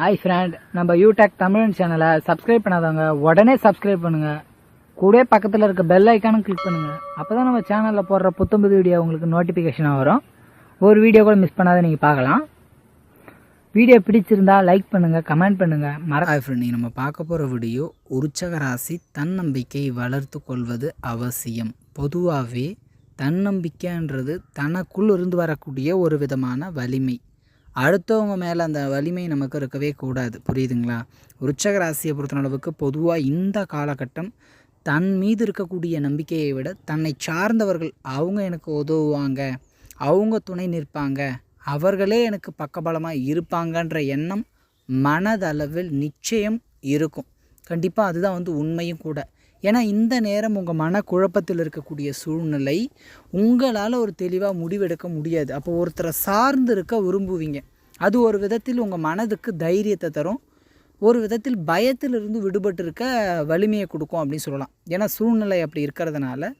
Hi friend நம்ம யூடெக் தமிழ் சேனலை subscribe பண்ணாதவங்க உடனே சப்ஸ்கிரைப் பண்ணுங்க. கூட பக்கத்தில் இருக்க பெல் ஐக்கானும் கிளிக் பண்ணுங்க. அப்பதான் நம்ம சேனலில் போடுற புத்தம்புது வீடியோ உங்களுக்கு நோட்டிஃபிகேஷனாக வரும். ஒரு வீடியோ கூட மிஸ் பண்ணாத நீங்கள் பார்க்கலாம். வீடியோ பிடிச்சிருந்தா லைக் பண்ணுங்க கமெண்ட் பண்ணுங்க. மற ஹாய் ஃப்ரெண்ட் நம்ம பார்க்க போகிற வீடியோ உற்சக ராசி தன்னம்பிக்கை வளர்த்து கொள்வது அவசியம். பொதுவாகவே தன்னம்பிக்கைன்றது தனக்குள் இருந்து வரக்கூடிய ஒரு விதமான வலிமை. அடுத்தவங்க மேலே அந்த வலிமை நமக்கு இருக்கவே கூடாது. புரியுதுங்களா? உற்சக ராசியை பொறுத்தளவுக்கு பொதுவாக இந்த காலகட்டம் தன் மீது இருக்கக்கூடிய நம்பிக்கையை விட தன்னை சார்ந்தவர்கள் அவங்க எனக்கு உதவுவாங்க. அவங்க துணை நிற்பாங்க. அவர்களே எனக்கு பக்கபலமாக இருப்பாங்கன்ற எண்ணம் மனதளவில் நிச்சயம் இருக்கும். கண்டிப்பாக அதுதான் வந்து உண்மையும் கூட. ஏன்னா இந்த நேரம் உங்கள் மனக்குழப்பத்தில் இருக்கக்கூடிய சூழ்நிலை உங்களால் ஒரு தெளிவாக முடிவெடுக்க முடியாது. அப்போ ஒருத்தரை சார்ந்து இருக்க விரும்புவீங்க. அது ஒரு விதத்தில் உங்கள் மனதுக்கு தைரியத்தை தரும். ஒரு விதத்தில் பயத்திலிருந்து விடுபட்டு இருக்க வலிமையை கொடுக்கும் அப்படின்னு சொல்லலாம். ஏன்னா சூழ்நிலை அப்படி இருக்கிறதுனால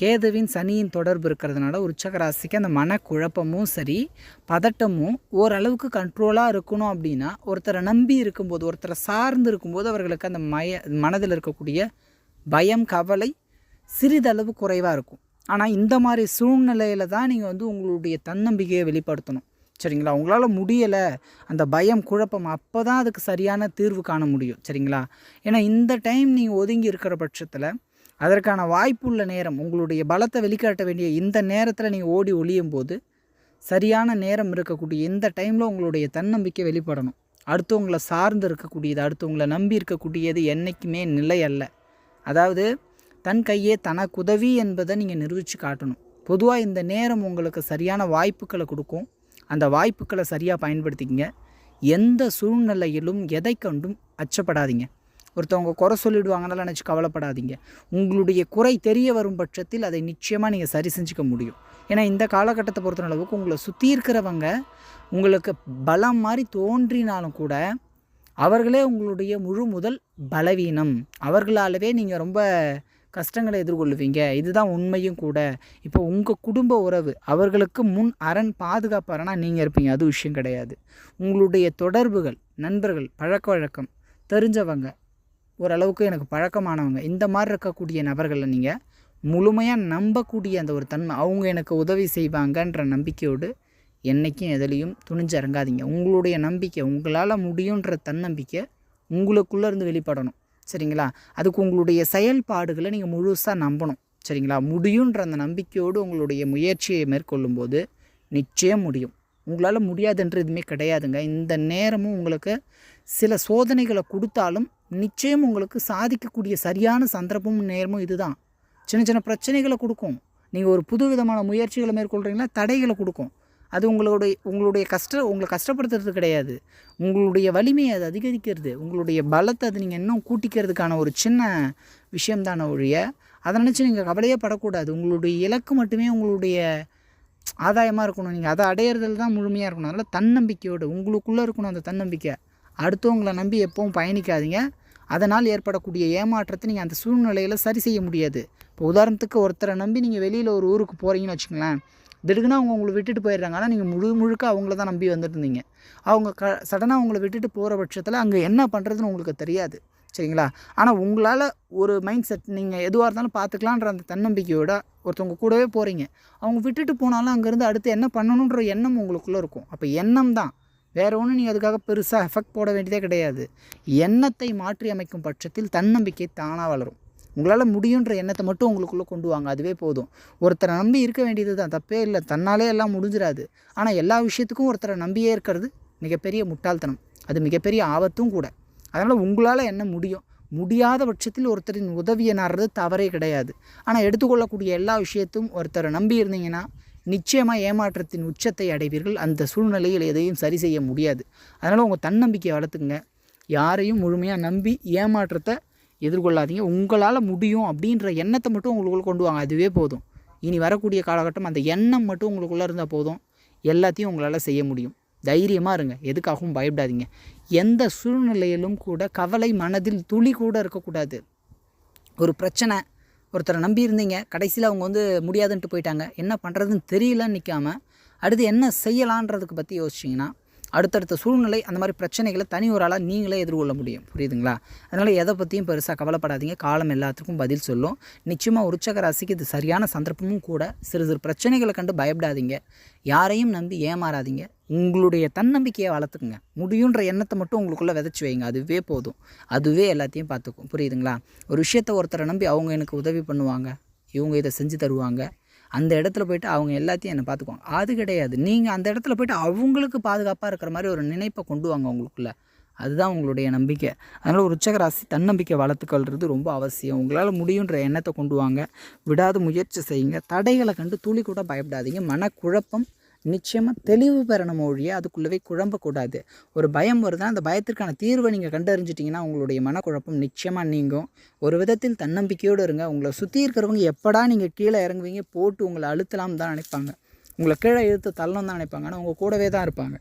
கேதுவின் சனியின் தொடர்பு இருக்கிறதுனால உச்சகராசிக்கு அந்த மனக்குழப்பமும் சரி பதட்டமும் ஓரளவுக்கு கண்ட்ரோலாக இருக்கணும் அப்படின்னா ஒருத்தரை நம்பி இருக்கும்போது ஒருத்தரை சார்ந்து இருக்கும்போது அவர்களுக்கு அந்த மய மனதில் இருக்கக்கூடிய பயம் கவலை சிறிதளவு குறைவாக இருக்கும். ஆனால் இந்த மாதிரி சூழ்நிலையில் தான் நீங்கள் வந்து உங்களுடைய தன்னம்பிக்கையை வெளிப்படுத்தணும். சரிங்களா? உங்களால் முடியலை அந்த பயம் குழப்பம் அப்போ தான் அதுக்கு சரியான தீர்வு காண முடியும். சரிங்களா? ஏன்னா இந்த டைம் நீங்கள் ஒதுங்கி இருக்கிற பட்சத்தில் அதற்கான வாய்ப்புள்ள நேரம் உங்களுடைய பலத்தை வெளிக்காட்ட வேண்டிய இந்த நேரத்தில் நீங்கள் ஓடி ஒளியும் போது சரியான நேரம் இருக்கக்கூடிய இந்த டைமில் உங்களுடைய தன்னம்பிக்கை வெளிப்படணும். அடுத்தவங்களை சார்ந்து இருக்கக்கூடியது அடுத்தவங்களை நம்பி இருக்கக்கூடியது என்றைக்குமே நிலை அல்ல. அதாவது தன் கையே தனக்கு உதவி என்பதை நீங்கள் நிரூபித்து காட்டணும். பொதுவாக இந்த நேரம் உங்களுக்கு சரியான வாய்ப்புகளை கொடுக்கும். அந்த வாய்ப்புகளை சரியாக பயன்படுத்திக்கிங்க. எந்த சூழ்நிலையிலும் எதை கண்டும் அச்சப்படாதீங்க. ஒருத்தவங்க குறை சொல்லிடுவாங்கனால நினச்சி கவலைப்படாதீங்க. உங்களுடைய குறை தெரிய வரும் பட்சத்தில் அதை நிச்சயமாக நீங்கள் சரி செஞ்சுக்க முடியும். ஏன்னா இந்த காலகட்டத்தை பொறுத்த அளவுக்கு உங்களை சுற்றி இருக்கிறவங்க உங்களுக்கு பலம் மாதிரி தோன்றினாலும் கூட அவர்களே உங்களுடைய முழு முதல் பலவீனம். அவர்களாலவே நீங்கள் ரொம்ப கஷ்டங்களை எதிர்கொள்ளுவீங்க. இதுதான் உண்மையும் கூட. இப்போ உங்கள் குடும்ப உறவு அவர்களுக்கு முன் அரண் பாதுகாப்பாரனா நீங்கள் இருப்பீங்க. அது விஷயம் கிடையாது. உங்களுடைய தொடர்புகள் நண்பர்கள் பழக்க வழக்கம் தெரிஞ்சவங்க ஓரளவுக்கு எனக்கு பழக்கமானவங்க இந்த மாதிரி இருக்கக்கூடிய நபர்களை நீங்கள் முழுமையாக நம்பக்கூடிய அந்த ஒரு தன்மை அவங்க எனக்கு உதவி செய்வாங்கன்ற நம்பிக்கையோடு என்றைக்கும் எதுலேயும் துணிஞ்சு இறங்காதீங்க உங்களுடைய நம்பிக்கை உங்களால் முடியுன்ற தன்னம்பிக்கை உங்களுக்குள்ளே இருந்து வெளிப்படணும். சரிங்களா? அதுக்கு உங்களுடைய செயல்பாடுகளை நீங்கள் முழுசாக நம்பணும். சரிங்களா? முடியுன்ற அந்த நம்பிக்கையோடு உங்களுடைய முயற்சியை மேற்கொள்ளும்போது நிச்சயம் முடியும். உங்களால் முடியாதுன்ற எதுவுமே கிடையாதுங்க. இந்த நேரமும் உங்களுக்கு சில சோதனைகளை கொடுத்தாலும் நிச்சயம் உங்களுக்கு சாதிக்கக்கூடிய சரியான சந்தர்ப்பமும் நேரமும் இதுதான். சின்ன சின்ன பிரச்சனைகளை கொடுக்கும். நீங்கள் ஒரு புது விதமான முயற்சிகளை மேற்கொள்கிறீங்களா தடைகளை கொடுக்கும். அது உங்களுடைய உங்களுடைய கஷ்ட உங்களை கஷ்டப்படுத்துறது கிடையாது. உங்களுடைய வலிமையை அது அதிகரிக்கிறது. உங்களுடைய பலத்தை அது நீங்கள் இன்னும் கூட்டிக்கிறதுக்கான ஒரு சின்ன விஷயம்தான ஒழிய அதை நினச்சி நீங்கள் கவலையே படக்கூடாது. உங்களுடைய இலக்கு மட்டுமே உங்களுடைய ஆதாயமாக இருக்கணும். நீங்கள் அதை அடையிறதுல தான் முழுமையாக இருக்கணும். அதனால் தன்னம்பிக்கையோடு உங்களுக்குள்ளே இருக்கணும் அந்த தன்னம்பிக்கை. அடுத்தவங்களை நம்பி எப்பவும் பயணிக்காதீங்க. அதனால் ஏற்படக்கூடிய ஏமாற்றத்தை நீங்கள் அந்த சூழ்நிலையில் சரி செய்ய முடியாது. இப்போ உதாரணத்துக்கு ஒருத்தரை நம்பி நீங்கள் வெளியில் ஒரு ஊருக்கு போகிறீங்கன்னு வச்சுங்களேன் திடுக்குன்னு அவங்க உங்களை விட்டுட்டு போயிடுறாங்க. ஆனால் நீங்கள் முழு முழுக்க அவங்கள தான் நம்பி வந்துட்டு இருந்தீங்க அவங்க க சடனாக அவங்கள விட்டுட்டு போகிற பட்சத்தில் அங்கே என்ன பண்ணுறதுன்னு உங்களுக்கு தெரியாது. சரிங்களா? ஆனால் உங்களால் ஒரு மைண்ட் செட் நீங்கள் எதுவாக இருந்தாலும் பார்த்துக்கலான்ற அந்த தன்னம்பிக்கையோட ஒருத்தவங்க கூடவே போகிறீங்க அவங்க விட்டுட்டு போனாலும் அங்கேருந்து அடுத்து என்ன பண்ணணுன்ற எண்ணம் உங்களுக்குள்ளே இருக்கும். அப்போ எண்ணம் தான். வேறு ஒன்றும் நீங்கள் அதுக்காக பெருசாக எஃபெக்ட் போட வேண்டியதே கிடையாது. எண்ணத்தை மாற்றி அமைக்கும் பட்சத்தில் தன்னம்பிக்கை தானாக வளரும். உங்களால் முடியுன்ற எண்ணத்தை மட்டும் உங்களுக்குள்ளே கொண்டு வாங்க. அதுவே போதும். ஒருத்தரை நம்பி இருக்க வேண்டியது தான் தப்பே இல்லை. தன்னாலே எல்லாம் முடிஞ்சிடாது ஆனால் எல்லா விஷயத்துக்கும் ஒருத்தரை நம்பியே இருக்கிறது மிகப்பெரிய முட்டாள்தனம். அது மிகப்பெரிய ஆபத்தும் கூட. அதனால் உங்களால் என்ன முடியும்? முடியாத பட்சத்தில் ஒருத்தரின் உதவியை நாடுறது தவறே கிடையாது. ஆனால் எடுத்துக்கொள்ளக்கூடிய எல்லா விஷயத்தும் ஒருத்தரை நம்பி இருந்தீங்கன்னா நிச்சயமாக ஏமாற்றத்தின் உச்சத்தை அடைவீர்கள். அந்த சூழ்நிலையில் எதையும் சரி செய்ய முடியாது. அதனால் உங்கள் தன்னம்பிக்கையை வளர்த்துங்க யாரையும் முழுமையாக நம்பி ஏமாற்றத்தை எதிர்கொள்ளாதீங்க. உங்களால் முடியும் அப்படின்ற எண்ணத்தை மட்டும் உங்களுக்குள்ள கொண்டு வாங்க. அதுவே போதும். இனி வரக்கூடிய காலகட்டம் அந்த எண்ணம் மட்டும் உங்களுக்குள்ளே இருந்தால் போதும். எல்லாத்தையும் உங்களால் செய்ய முடியும். தைரியமாக இருங்க. எதுக்காகவும் பயப்படாதீங்க. எந்த சூழ்நிலையிலும் கூட கவலை மனதில் துளி கூட இருக்கக்கூடாது. ஒரு பிரச்சனை ஒருத்தரை நம்பி இருந்தீங்க. கடைசியில் அவங்க வந்து முடியாதுன்ட்டு போயிட்டாங்க. என்ன பண்ணுறதுன்னு தெரியலன்னு நிற்காம அடுத்து என்ன செய்யலான்றதுக்கு பற்றி யோசிச்சிங்கன்னா அடுத்தடுத்த சூழ்நிலை அந்த மாதிரி பிரச்சனைகளை தனி ஒரு ஆளாக நீங்களே எதிர்கொள்ள முடியும். புரியுதுங்களா? அதனால் எதை பற்றியும் பெருசாக கவலைப்படாதீங்க. காலம் எல்லாத்துக்கும் பதில் சொல்லும். நிச்சயமாக உற்சக ராசிக்கு இது சரியான சந்தர்ப்பமும் கூட. சிறு சிறு பிரச்சனைகளை கண்டு பயப்படாதீங்க. யாரையும் நம்பி ஏமாறாதீங்க. உங்களுடைய தன்னம்பிக்கையை வளர்த்துக்குங்க. முடியுன்ற எண்ணத்தை மட்டும் உங்களுக்குள்ளே விதைச்சி வைங்க. அதுவே போதும். அதுவே எல்லாத்தையும் பார்த்துக்கும். புரியுதுங்களா? ஒரு விஷயத்த ஒருத்தரை நம்பி அவங்க எனக்கு உதவி பண்ணுவாங்க. இவங்க இதை செஞ்சு தருவாங்க. அந்த இடத்துல போயிட்டு அவங்க எல்லாத்தையும் என்னை பார்த்துக்குவாங்க. அது கிடையாது. நீங்கள் அந்த இடத்துல போயிட்டு அவங்களுக்கு பாதுகாப்பாக இருக்கிற மாதிரி ஒரு நினைப்பை கொண்டு வாங்க உங்களுக்குள்ள. அதுதான் உங்களுடைய நம்பிக்கை. அதனால் ஒரு உச்சக ராசி தன்னம்பிக்கை வளர்த்துக்கொள்வது ரொம்ப அவசியம். உங்களால் முடியுன்ற எண்ணத்தை கொண்டு வாங்க. விடாத முயற்சி செய்யுங்க. தடைகளை கண்டு துளி கூட பயப்படாதீங்க. மனக்குழப்பம் நிச்சயமாக தெளிவு பெறணும் ஒழிய அதுக்குள்ளவே குழம்பக்கூடாது ஒரு பயம் வருதுன்னா அந்த பயத்திற்கான தீர்வை நீங்கள் கண்டறிஞ்சிட்டிங்கன்னா உங்களுடைய மனக்குழப்பம் நிச்சயமாக நீங்கும். ஒரு விதத்தில் தன்னம்பிக்கையோடு இருங்க. உங்களை சுற்றி இருக்கிறவங்க எப்படா நீங்கள் கீழே இறங்குவீங்க போட்டு உங்களை அழுத்தலாம் தான் நினைப்பாங்க. உங்களை கீழே இழுத்து தள்ளணும் தான் நினைப்பாங்க. ஆனால் உங்கள் கூடவே தான் இருப்பாங்க.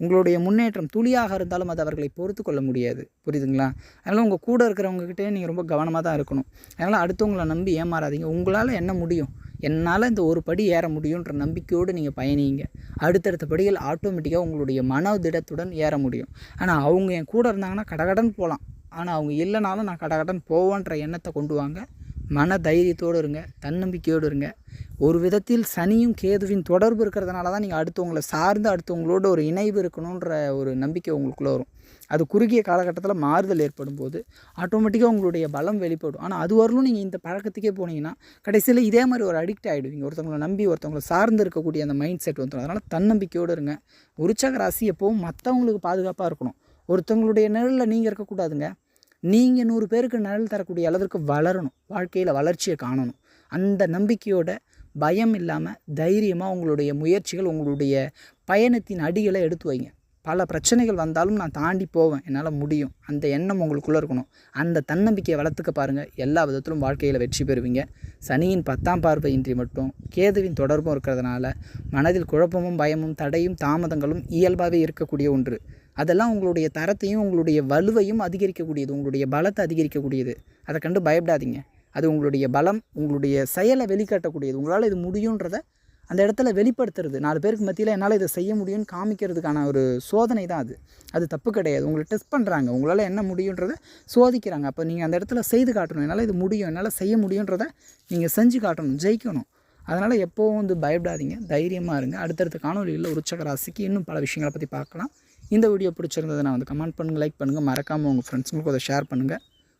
உங்களுடைய முன்னேற்றம் துளியாக இருந்தாலும் அது அவர்களை பொறுத்து கொள்ள முடியாது. புரியுதுங்களா? அதனால் உங்கள் கூட இருக்கிறவங்ககிட்டே நீங்கள் ரொம்ப கவனமாக தான் இருக்கணும். அதனால் அடுத்தவங்களை நம்பி ஏமாறாதீங்க. உங்களால் என்ன முடியும்? என்னால் இந்த ஒரு படி ஏற முடியுன்ற நம்பிக்கையோடு நீங்கள் பயணிங்க. அடுத்தடுத்த படிகள் ஆட்டோமேட்டிக்காக உங்களுடைய மன திடத்துடன் ஏற முடியும். ஆனால் அவங்க என் கூட இருந்தாங்கன்னா கடகடன் போகலாம் ஆனால் அவங்க இல்லைனாலும் நான் கடகடன் போவேன்ற எண்ணத்தை கொண்டு வாங்க. மன தைரியத்தோடு இருங்க தன்னம்பிக்கையோடு இருங்க. ஒரு விதத்தில் சனியும் கேதுவின் தொடர்பு இருக்கிறதுனால தான் நீங்கள் அடுத்தவங்களை சார்ந்து அடுத்தவங்களோட ஒரு இணைவு இருக்கணுன்ற ஒரு நம்பிக்கை உங்களுக்குள்ளே வரும். அது குறுகிய காலகட்டத்தில் மாறுதல் ஏற்படும் போது ஆட்டோமேட்டிக்காக உங்களுடைய பலம் வெளிப்படும். ஆனால் அது வரலும் நீங்கள் இந்த பழக்கத்துக்கே போனீங்கன்னா கடைசியில் இதே மாதிரி ஒரு அடிக்ட் ஆகிடுவீங்க ஒருத்தவங்களை நம்பி ஒருத்தவங்களை சார்ந்து இருக்கக்கூடிய அந்த மைண்ட் செட் வந்துடும் அதனால் தன்னம்பிக்கையோடு இருங்க. உற்சக ராசி எப்போவும் மற்றவங்களுக்கு பாதுகாப்பாக இருக்கணும். ஒருத்தவங்களுடைய நிழலில் நீங்கள் இருக்கக்கூடாதுங்க. நீங்கள் நூறு பேருக்கு நிழல் தரக்கூடிய அளவிற்கு வளரணும். வாழ்க்கையில் வளர்ச்சியை காணணும். அந்த நம்பிக்கையோட பயம் இல்லாமல் தைரியமாக உங்களுடைய முயற்சிகள் உங்களுடைய பயணத்தின் அடிகளை எடுத்து வைங்க. பல பிரச்சனைகள் வந்தாலும் நான் தாண்டி போவேன். என்னால் முடியும். அந்த எண்ணம் உங்களுக்குள்ளே இருக்கணும். அந்த தன்னம்பிக்கையை வளர்த்துக்க பாருங்கள் எல்லா விதத்திலும் வாழ்க்கையில் வெற்றி பெறுவீங்க. சனியின் பத்தாம் பார்வையின்றி மட்டும் கேதுவின் தொடர்பும் இருக்கிறதுனால மனதில் குழப்பமும் பயமும் தடையும் தாமதங்களும் இயல்பாகவே இருக்கக்கூடிய ஒன்று. அதெல்லாம் உங்களுடைய தரத்தையும் உங்களுடைய வலுவையும் அதிகரிக்கக்கூடியது. உங்களுடைய பலத்தை அதிகரிக்கக்கூடியது. அதை கண்டு பயப்படாதீங்க. அது உங்களுடைய பலம் உங்களுடைய செயலை வெளிக்காட்டக்கூடியது. உங்களால் இது முடியுன்றத அந்த இடத்துல வெளிப்படுத்துறது. நாலு பேருக்கு மத்தியில் என்னால் இதை செய்ய முடியும்னு காமிக்கிறதுக்கான ஒரு சோதனை தான் அது. அது தப்பு கிடையாது. உங்களை டெஸ்ட் பண்ணுறாங்க உங்களால் என்ன முடியுன்றத சோதிக்கிறாங்க. அப்போ நீங்கள் அந்த இடத்துல செய்து காட்டணும். என்னால் இது முடியும். என்னால் செய்ய முடியுன்றதை நீங்கள் செஞ்சு காட்டணும். ஜெயிக்கணும். அதனால் எப்போவும் வந்து பயப்படாதீங்க. தைரியமாக இருங்க. அடுத்தடுத்த காணொலியில் உச்சக ராசிக்கு இன்னும் பல விஷயங்களை பற்றி பார்க்கலாம். இந்த வீடியோ நான் வந்து கமெண்ட் பண்ணுங்கள் லைக் பண்ணுங்கள் மறக்காமல் உங்கள் ஃப்ரெண்ட்ஸுங்களுக்கு அதை ஷேர் பண்ணுங்கள்